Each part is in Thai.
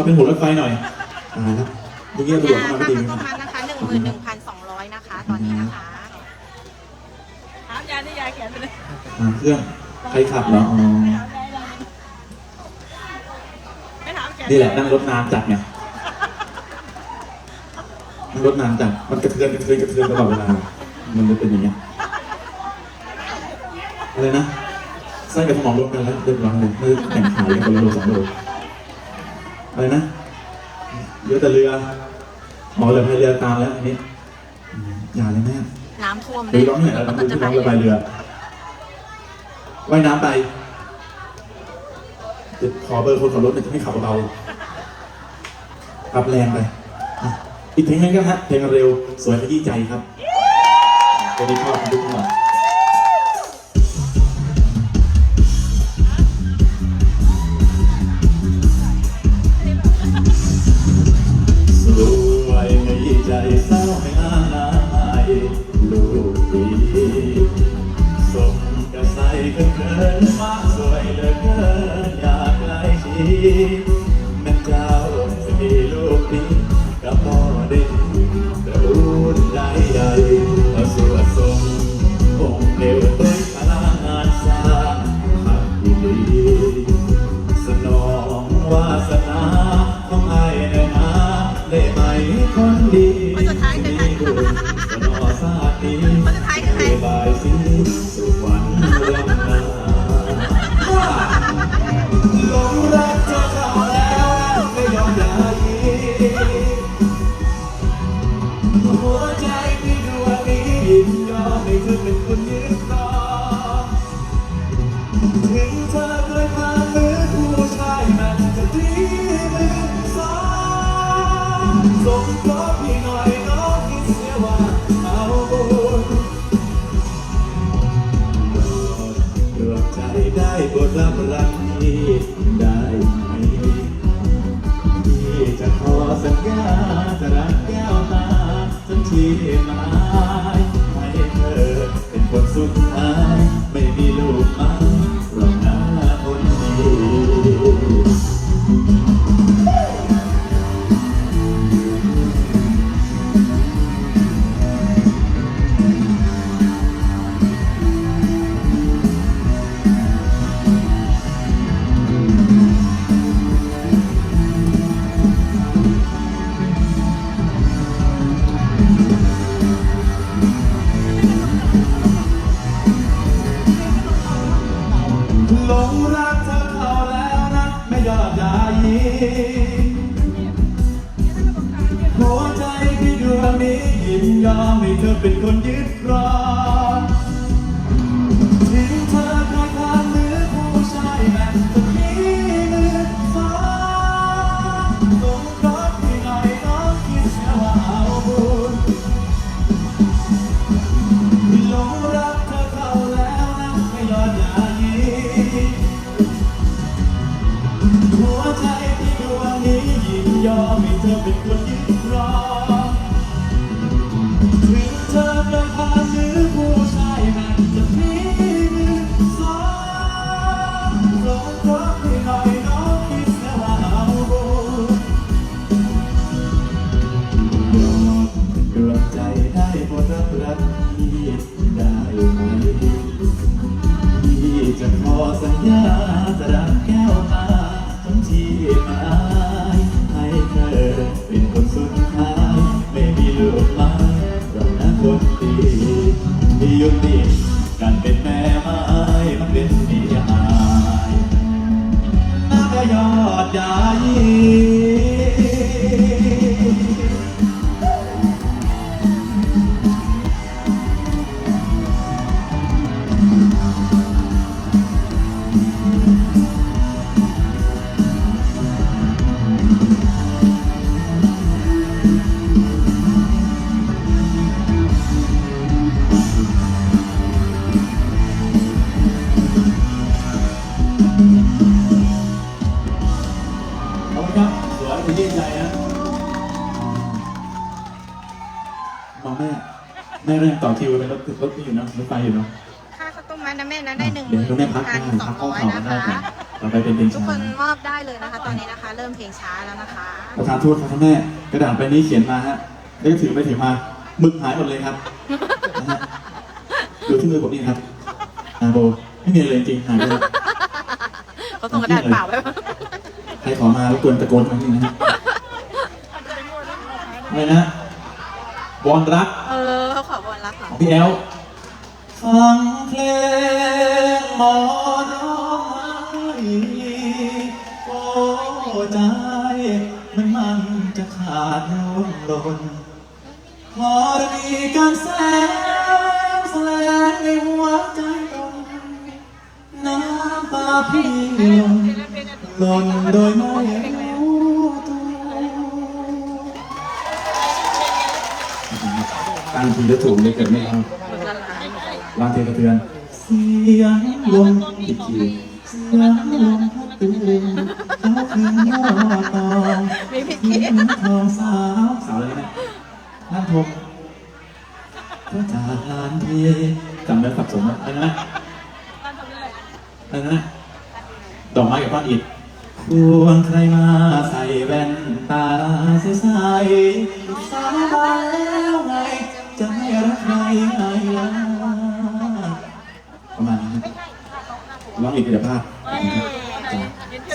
มาเป็นหัวรถไฟหน่อยตายแล้วเมื่อกี้ตำรวจยาเข้ามาค่าไม่ดีข้าวต้มมัดนะคะหนึ่งหมื่นหนึ่งพันสองร้อยนะคะ ตอนนี้นะคะถามยายที่ยายเขียนไปเลยอ่าเครื่องใครขับเหรออ๋อไม่ถามแกนี่แหละนั่งรถนานจัดไงนั่งรถนานจัดมันกระเทือนกระเทือนกระเทือนตลอดเวลา มันเลยเป็นอย่างเงี้ยอะไรนะไส้กับสมองรวมกันแล้วเรียบร้อยเลยไม่ได้แข่งขายกันคนละโลสองโล อะไรนะเรือแต่เรือหมอเหลือพายเรือตามแล้วอันนี้อืมอย่าเลยแม่น้ำท่วมดูร้องเนี่ยเราต้องดูที่ร้องระบายเรือว่ายน้ำไปจะขอเบอร์คนขับรถหน่อยจะให้ขับเบาๆขับแรงไปอะอีกเพลงหนึงครับฮะเพลงเร็วสวยขยี้ใจครับเพลงนี้ชอบทุกคน ได้บทรับรักนี้ได้ไหมที่จะขอสัญญาจะรักแก้วตาจนที่หมาให้เธอเป็นคนสุด เธอเป็นคนยึดครองถึงเธอเคยผ่านมือผู้ชายแบบคนนี้มือสองลงรถที่หนน้องคิดเสียว่าเอาบุญหลงรักเธอเข้าแล้วนะไม่ยอมอย่ายีหัวใจที่ดวงนี้ยินยอมให้เธอเป็นคนยึดครอง เธอเคยผ่านมือผู้ชายนั้นจะมีมือสองลงรักให้หน่อยน้องคิดเสียว่าเอาบุญยอมเกือบใจได้หมดรับรักที่ได้ไหมที่จะขอสัญญา แม่เร่งต่อคิวเป็นรถรถที่อยู่นะรถไฟอยู่เนาะค่าข้าวต้มมัดนะแม่นะได้หนึ่งหเดี๋ยวมื่นให้แม่พักพันได้สอพังกข้อร้อยเข่านะได้คะค่ะต่อไปเป็นเพลงทุกช้าคนมอบได้เลยนะคะ ตอนนี้นะคะ เริ่มเพลงช้าแล้วนะคะ ประธานโทษครับท่านแม่กระดาษใบนี้เขียนมาฮะแล้วก็ถือไปถือมาหมึกหายหมดเลยครับนะฮะดูที่มือผมนี่ครับอาโบไม่มีอะไรจริงๆหายไปเลยเขาส่งกระดาษเปล่าไว้ใครขอมารบกวนตะโกนมาทีนะฮะอะไรนะวอนรัก รักเหรอพี่แอลฟังเพลงหมอร้องไห้โอ้ใจมันมันจะขาดร่วงหล่นพอได้มีการแสงแสลงในหัวใจตนน้ำตาพี่หล่นหล่นโดยไม่ ตั้งทีแล้วถูกเลยเกิดไม่เอาหมึกละลายลางเทกระเทือนเสียงลมอีกทีเสียงลมพัดตื่นเขาคืนยอดตองมีพิคืธีนทองสาวสาวอะไรนะนั่นทมพระจาลานเพจำเนื้อสับสนอะไรนะร้านทำอะไรอะไรนะดอกไม้กับก้อนอิฐควงใครมาใส่แว่นตาใสใสสาวมาแล้วไง จะไม่รักใครไงล่ะประมาณนี้ร้องอีกเดี๋ยวพลาด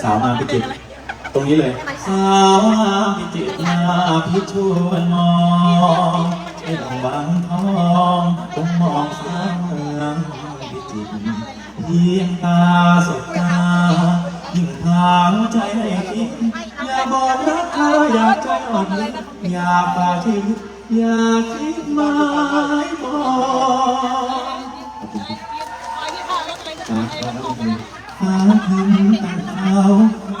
สาวมาพิจิตรตรงนี้เลย สาวมาพิจิตรมาพิชวนมองให้ลองบางทองต้องมองสาวเมืองพิจิตรเพียงตาสบตายิ่งพาหัวใจให้คิดอย่าบอกรักเธออยากจอ่อดอยากฝากชีวิต อยากคิดหมายปองขอบคุณครับฟ้าฟ้าคืนตั้งเขา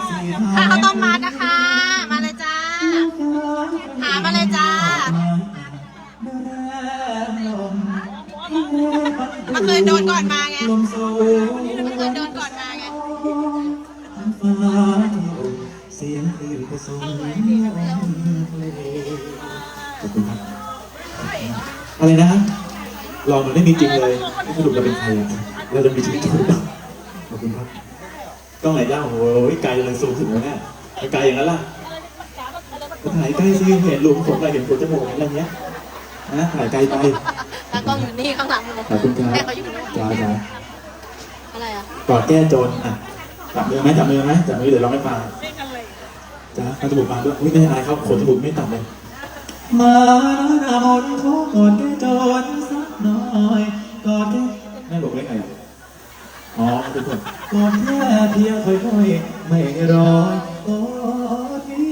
สีค่ะเขาวต้มมัดนะคะ มาเลยจ้า หามาเลยจ้า เมื่อคืนโดนก่อนมาไงลมสูงเมื่อคืนโดน อะไรนะลองมันไม่มีจริงเลยไม่สรุปเราเป็นใครอะเราจะมีชีวิตถูกปะขอบคุณครับกล้องไหนย่าโอ้โหไกลเลยสูงถึงแล้วเนี่ยไกลอย่างนั้นล่ะก็ถ่ายใกล้ซิเห็นหลุมผมอะไรเห็นหัวจมูกอะไรเงี้ยนะถ่ายไกลไปแล้วกล้องอยู่นี่ข้างหลังหนูขอบคุณครับให้เขาอยู่นู่นจ้าจ้าอะไรอะกอดแก้จนอะจับมือไหมจับมือไหมจับมือเดี๋ยวเราไม่ฟังเพลงอะไรจ้าทำจมูกมาด้วยอุ้ยไม่เป็นไรครับขนจมูกไม่ต่ำเลย มาหน้ามนต์ขอกอดแก้จนสักหน่อยกอดแก้แม่บอกเลขอะไรอะอ๋อทุกคนกอดแค่เพียงค่อยๆไม่รอกอดนี้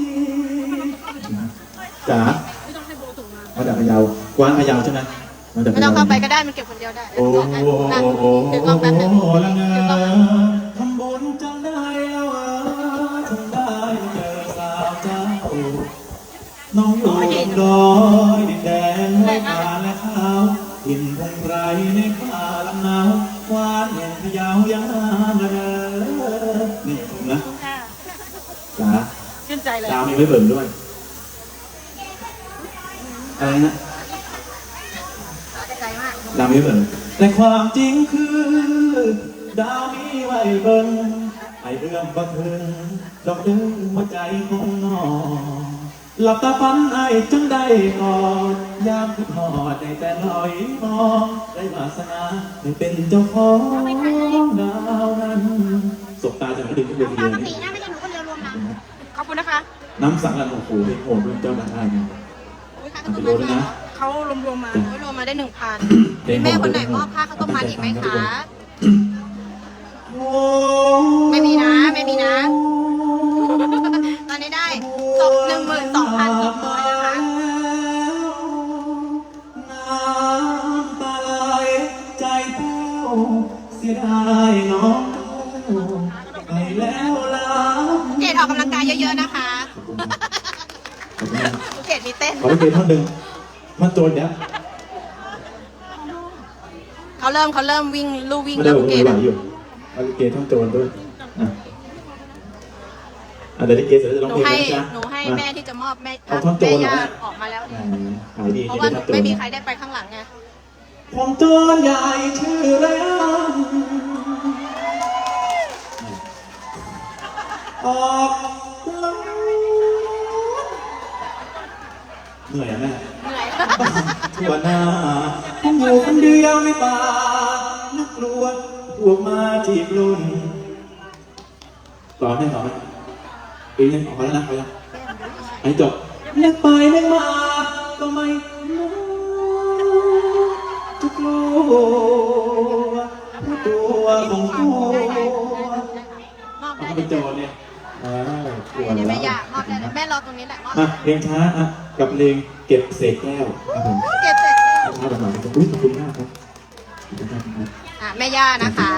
จ๋าไม่ต้องให้โบส่งมามาจากพะเยาวกว้านพะเยาวใช่ไหมมาจากไม่พะต้อเยางเข้าไปก็ได้ มันเก็บคนเดียวได้โอ้โหนั่นโอ้โหถือกล้องแป๊บนึงละเงถือกล้องแป๊บนึง น้องอยู่บนดอยดินแดนห้วยขาและขาวหินพงไพรในป่าลำเนาหวานแห่งพะเยายังงามเลยนี่ผมนะค่ะจ๋าชื่นใจเลยดาวมีไม่เบิ่มด้วย อะไรนะใจมากดาวมีไม่เบิ่มแต่ความจริงคือ ดาวมีไว้เบิ่งไอเรื่องบังเทิงดอกดึงหัวใจของน้อง หลับตาฝันไอจึงได้กอดยามคิดหอดได้แต่ลอยมองได้วาสนาได้เป็นเจ้าของดาวนั้นสบตาจาดึงขึ้นเวทีเลยสีนะไม่ใช่หนูคนเดียวรวมนะขอบคุณนะคะน้ำสังลันโอ้โหเพลงโหดด้วยเจ้าหน้าที่เนี่ย อุ้ยค่ามันข้าวเป็ต้นมมัดโลยมานะเขารวมๆมาโอ้ยรวมมาได้หนึ่งพันมีแม่คนไหนมอบค่าข้าวต้มมัดอีกไหมคะ ไม่มีนะไม่มีนะ ตอนนี้ได้ตกหนึ่งหมื่นสองพันสองร้อยนะคะ น้ำตาไหลใจเต้าเสียดายน้องไปแล้วลาเกดออกกำลังกายเยอะๆนะคะ ขอบคุณครับเกดมีเต้น ขอไปเกณฑ์ท่อนหนึ่งมันโจรเนี้ยเขาเริ่มเขาเริ่มวิ่งลู่วิ่งไม่ได้แล้วผมเกมืดอไหวอยู่เอาลิเกท่อนโจรด้วยอะอะ เดี๋ยวลิเกเสร็จแล้วจะหร้องนูเพลงให้นะจ๊ะหนูให้แม่ที่จะมอบแม่เอาท่อนโจรแม่เหรอย่าออกมาแล้วแหมขายดีเพที่ราะว่าได้ท่อนโจรไม่มีใครได้ไปข้างหลังไงผมโจรใหญ่ชื่อแล้วออกลงเหนื่อยอะแม่ เหนื่อย ทั่วหน้าผมอยู่คนเดียวในป่านักกลัวพวกมาจีบลุ่นต่อให้ต่อไหม อีกนิดออกมาแล้วนะไปแล้วไอ้จบเรียกไปเรียกมาก็ไม่รู้จะกลัวเพราะตัวของตัวมอบเอาได้ไปโจรเนี่ยอ้าวกลัวเดี๋ยวแล้แม่วยามอบได้เลยแม่รอตรงนี้แหละมอบอะเพลงช้าอะกับเพลงเก็บเศษแก้วครับผมเก็บเสร็จช้าแบบไหนครับอุ้ยขอบคุณมากครับขอบคุณมากครับอะแม่ย่านะคะ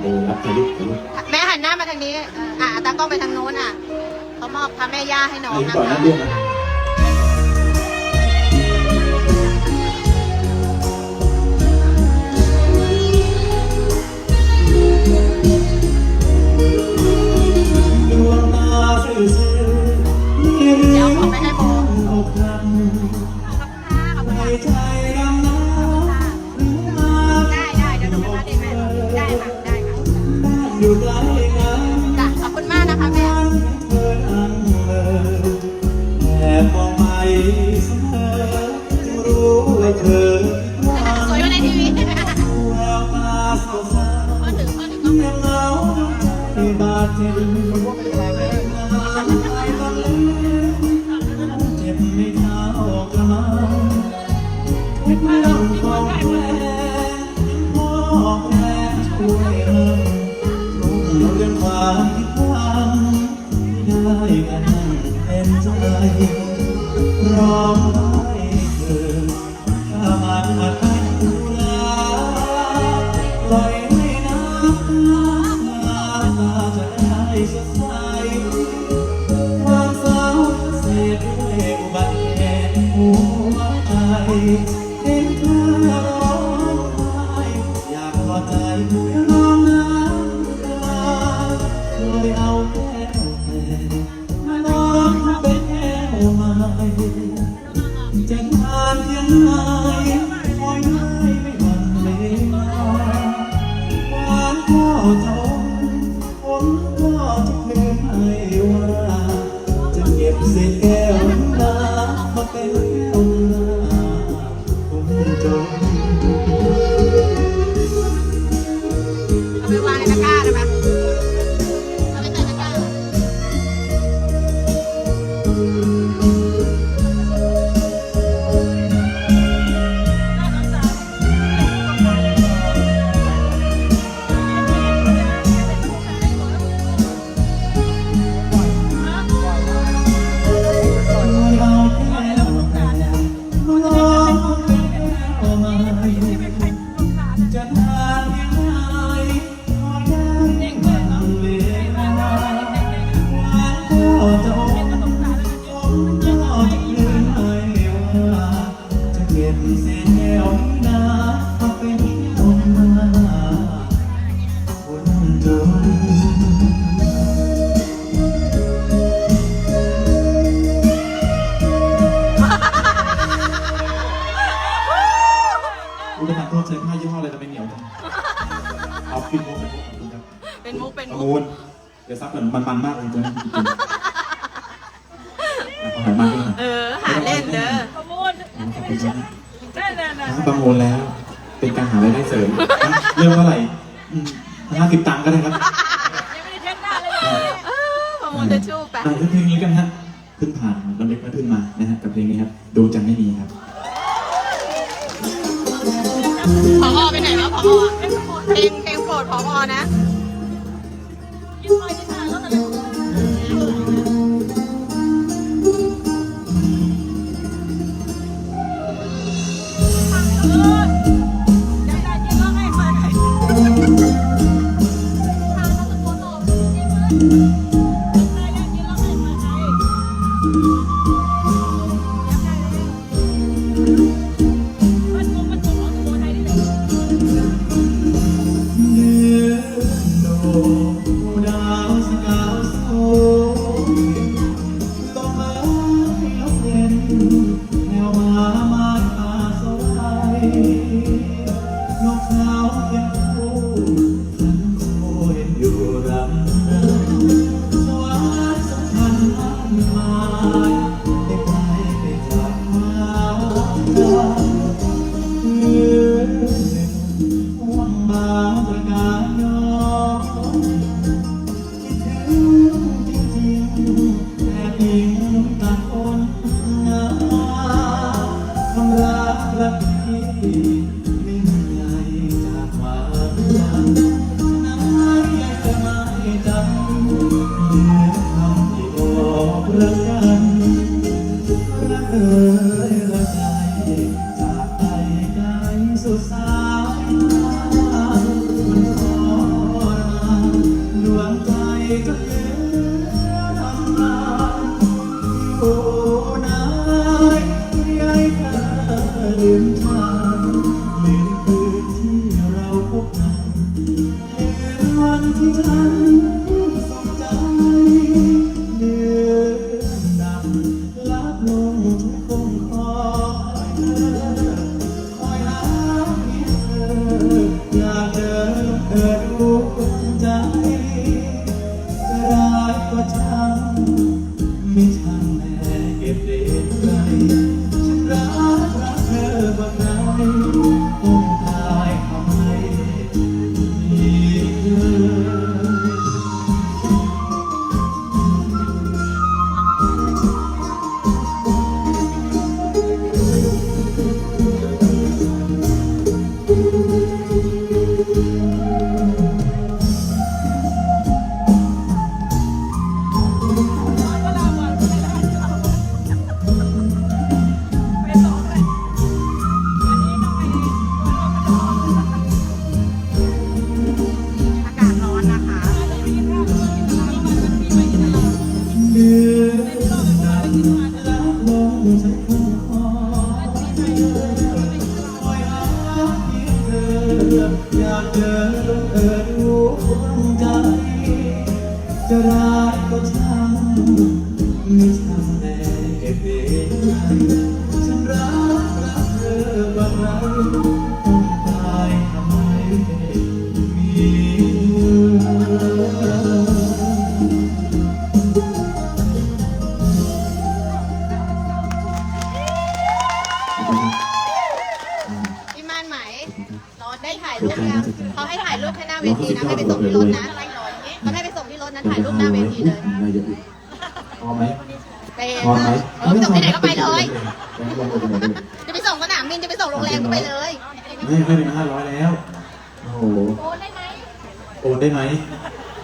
เดี๋ยวรับถ่ายรูปถ่ายรูปแม่หันหน้ามาทางนี้อะตากล้องไปทางนู้นอะเขา มอบพระแม่ย่าให้น้องให้นะก่อนคะนะเรื่องนะดวงตาซื่อๆนี่เดี๋ยวผมไปให้โบ อกหักในใจ จ เสริมเริ่มเท่าไหร่ห้าสิบตังค์ก็ได้ครับยังไม่ได้เช็ดหน้าเลยเออประมูลจะชู้ไปอะเพลงนี้กันฮะเพิ่งผ่านลำเล็กมาเพิ่งมานะฮะกับเพลงนี้ครับดูจังไม่มีครับพอไปไหนวะพอเพลงเพลงโปรดพอนะ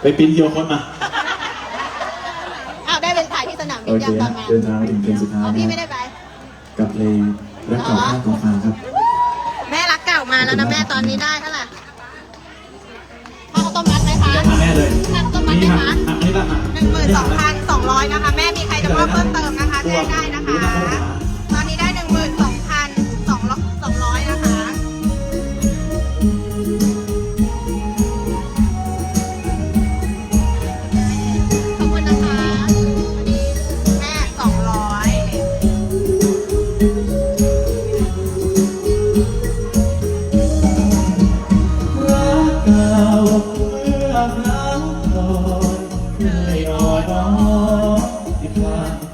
ไปปริ้นเดียวคนมาอ้าวได้เป็นถ่ายที่สนามบิโอนเคยังตอนฮะมาเดินทางมาถึงเพลงสุดท้ายอ๋อนะพี่คไม่รับได้ไป กับเพลงรักเก่าข้างกองฟางครับ แม่รักเก่ามาแล้วนะแม่ตอนนี้ได้เท่าไหร่ข้าวต้มมัดไหมคะเดี๋ยวหาแม่เลยข้าวต้มมัดนี่ไหมหักคะหักนี่ละหักหนึ่งหมื่นสองพันสองร้อยนะคะ แม่มีใครจะมอบเพิ่มเติมนะคะแจ้งได้นะคะ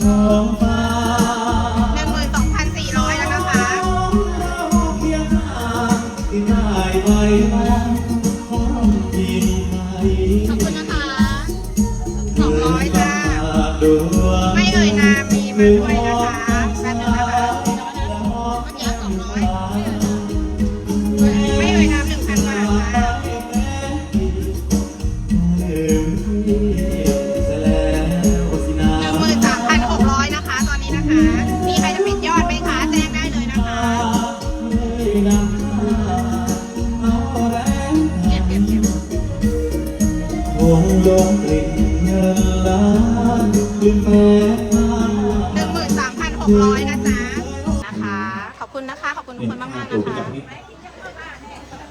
ท้องฟ้า เงินล้านลืมแฟนมาหนึ่งหมื่นสามพันหกร้อยนะจ๊ะนะคะ ขอบคุณนะคะ ขอบคุณทุกคนมากๆนะคะ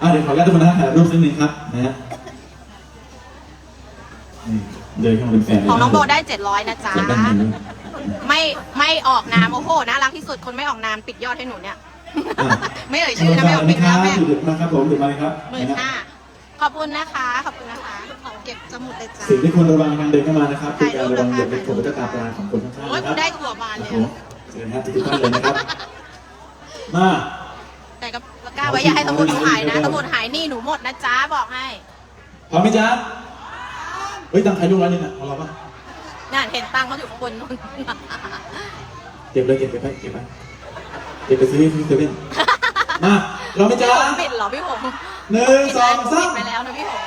อะเดี๋ยวขออนุญาตทุกคนนะถ่ายรูปสักนิดนึงครับนะฮะนี่เดินเข้ามาเป็นแฟนเลยของน้องโบได้เจ็ดร้อยนะจ๊ะอยากได้เงินด้วยไม่ไม่ออกนามโอ้โหน่ารักที่สุดคนไม่ออกนามปิดยอดให้หนูเนี่ยอะไม่เอ่ยชื่อนะไม่ออกปิดคนะรับแม่สุดๆนะครับผมสุดมาเลยครับหมื่นห้าขอบคุณนะคะ ขอบคุณนะคะ ของเก็บสมุดเลยจ้าสิ่งที่ควรระวังการเดินเข้ามานะครับคือการระวังอย่าไปกดตุ๊กตาปลาของคนข้างๆโอ้ยนะครับได้ถั่วบานโอ้เลยโหเชิญครับทุกท่านเลยนะครับ มาแต่ก็กล้าไว้อย่าให้สมุดหนูหายนะ สมุดหายนี่หนูหมดนะจ๊ะบอกให้พร้อมไหมจ๊ะเฮ้ยตังค์ใครลูกร้อยหนึงอะของเราปะนั่นเห็นตังค์เขาอยู่ข้างบนนู่นเก็บเลยเก็บไปไปเก็บไปเก็บไปซื้อที่เซเว่นมาเราไหมพี่จ๊ะหงปิดเหรอพี่หงหนึ่งสองสาม ปิดไปแล้วนะพี่หง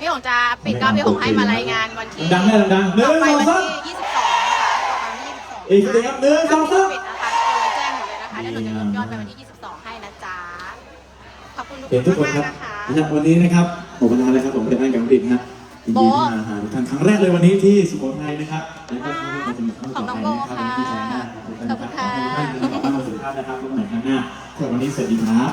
พี่หงจะปิดก็พี่หงให้มารายงานวันที่ดังแม่ดังๆหนึ่ต่องไปสองวันสามที่ 22 นะคะต่อไปวันที่22อีกทีครับหนึ่งสองสาม ปิดนะคะโทรแจ้งหมดเลยนะคะเดี๋ยวหนูจะลดยอดไปวันที่ 22 ให้นะจ๊ะ ขอบคุณทุกเห็นทุกคนมากครับๆนะคะ นะครับวันนี้นะครับหมดเวลาแล้วครับผมเป็นอันกับดิบนะยินโบดีที่มาหาทุกท่านครั้งแรกเลยวันนี้ที่สุโขทัยนะครับแล้วก็ครั้งนี้เราจะมีครั้งของน้ต่อองไปโบนะครับค่ะที่ชัยนาทขอบคุณขอบคุณนะค่ะ ขอบคุณท่านขอบคุณมาสุขภาพนะครับพบกันใหม่ครั้งหน้าสำหรับวันนี้สวัสดีครับ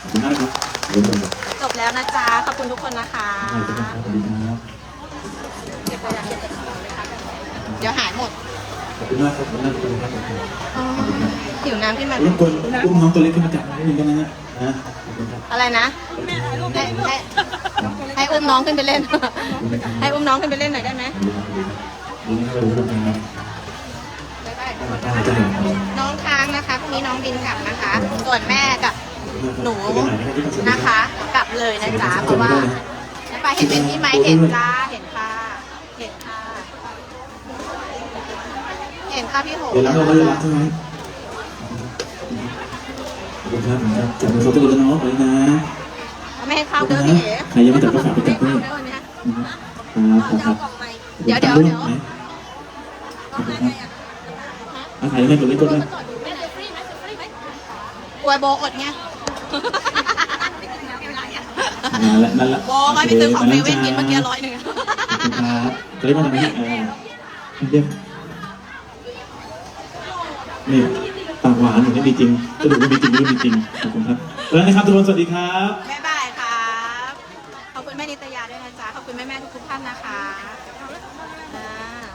ขอบคุณมากครับขอ บคุณครับจบแล้วนะจ๊ะ ขอบคุณทุกคนนะคะสวัสดีครับสวัสดีครับเก็บไปยังเดี๋ยวหายหมดขอบคุณมากครับขอบคุณมากขอบคุณครับขอบคุณครับอ๋อหิวน้ำขึ้นมา รบกวนอุ้มน้องตัวเล็กขึ้นมาจับนิดนึงได้ไหมฮะนะขอบคุณครับอะไรนะ ให้ให้ให้อุ้มน้องขึ้นไปเล่นให้อุ้มน้องขึ้นไปเล่นหน่อยได้ไหมดีนะครับดีนะครับบ๊ายบายตั้งใจครับน้องค้างนะคะพรุ่งนี้น้องบินกลับนะคะ ส่วนแม่กับ หนูไปไหนนะครับที่คอนเสิร์ตนะคะ กลับเลยนะจ๊ะเพราะว่าจะไปเห็นเป็นที่ไหมเห็นจ้าเห็นค่ะเห็นค่ะเห็นค่ะพี่โหเดี๋ยวรับเราไม่ได้รับใช่ไหมขอบคุณครับครับจับมือเขาตัวแล้วเนาะไปนะไม่ให้เข้าเด้อพี่เอ๋ใครยังไม่จับก็ฝากไปไม่จับให้ด้วยเข้าเด้อวันเนี้ยครับครับเดี๋ยวเดี๋ยวเดี๋ยวอาหารให้ตัวเล็กก็ได้กลัวโบอดไง นั่นแหละนั่นแหละโบก็ไปซื้อของเซเว่นกินเมื่อกี้ร้อยหนึ่งขอบคุณครับตัวเล็กมาทำไมเออเยี่ยมนี่ปากหวานอย่างนี้มีจริงสรุปว่ามีจริงหรือไม่มีจริงขอบคุณครับแล้วนะครับทุกคนสวัสดีครับ บ๊ายบายครับ ขอบคุณแม่นินิตยาด้วยนะจ๊ะ ขอบคุณแม่ๆทุกๆท่านนะคะ